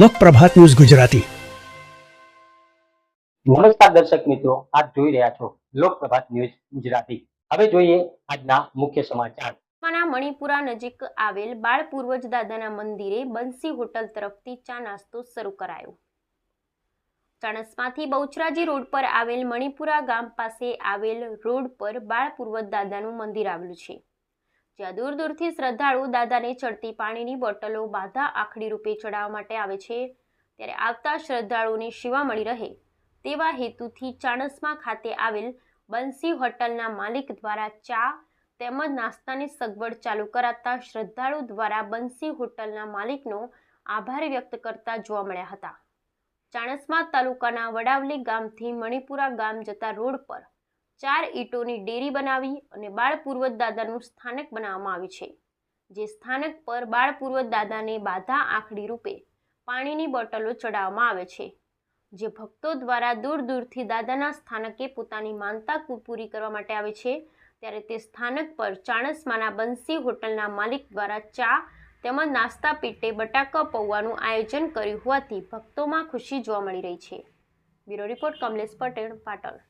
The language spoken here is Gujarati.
લોકપ્રભાત ન્યૂઝ ગુજરાતી. નમસ્કાર દર્શક મિત્રો આપ જોઈ રહ્યા છો લોકપ્રભાત ન્યૂઝ ગુજરાતી. હવે જોઈએ આજના મુખ્ય સમાચાર. ના મણિપુરા નજીક આવેલ બાળ પૂર્વજ દાદાના મંદિરે બંસી હોટલ તરફથી ચા નાસ્તો શરૂ કરાયો. ચાણસમાંથી બહુચરાજી રોડ પર આવેલ મણિપુરા ગામ પાસે આવેલ રોડ પર બાળપૂર્વજ દાદાનું મંદિર આવેલું છે. જ્યાં દૂર દૂરથી શ્રદ્ધાળુ દાદાને ચડતી પાણીની બોટલો બાધા આખડી રૂપે ચડાવવા માટે આવે છે. ત્યારે આવતા શ્રદ્ધાળુઓની શિવા મળી રહે તેવા હેતુથી ચાણસમા ખાતે આવેલ બંસી હોટલના માલિક દ્વારા ચા તેમજ નાસ્તાની સગવડ ચાલુ કરાતા શ્રદ્ધાળુ દ્વારા બંસી હોટલના માલિકનો આભાર વ્યક્ત કરતા જોવા મળ્યા હતા. ચાણસ્મા તાલુકાના વડાવલી ગામથી મણિપુરા ગામ જતા રોડ પર ચાર ઈંટોની ડેરી બનાવી અને બાળ પૂર્વજ દાદાનું સ્થાનક બનાવવામાં આવ્યું છે. જે સ્થાનક પર બાળ પૂર્વજ દાદાને બાધા આખડી રૂપે પાણીની બોટલો ચડાવવામાં આવે છે. જે ભક્તો દ્વારા દૂર દૂરથી દાદાના સ્થાનકે પોતાની માનતા પૂરી કરવા માટે આવે છે. ત્યારે તે સ્થાનક પર ચાણસમાના બંસી હોટલના માલિક દ્વારા ચા તેમજ નાસ્તા પીટે બટાકા પૌવાનું આયોજન કર્યું હોવાથી ભક્તોમાં ખુશી જોવા મળી રહી છે. Bureau report Kamlesh Patel, Patan.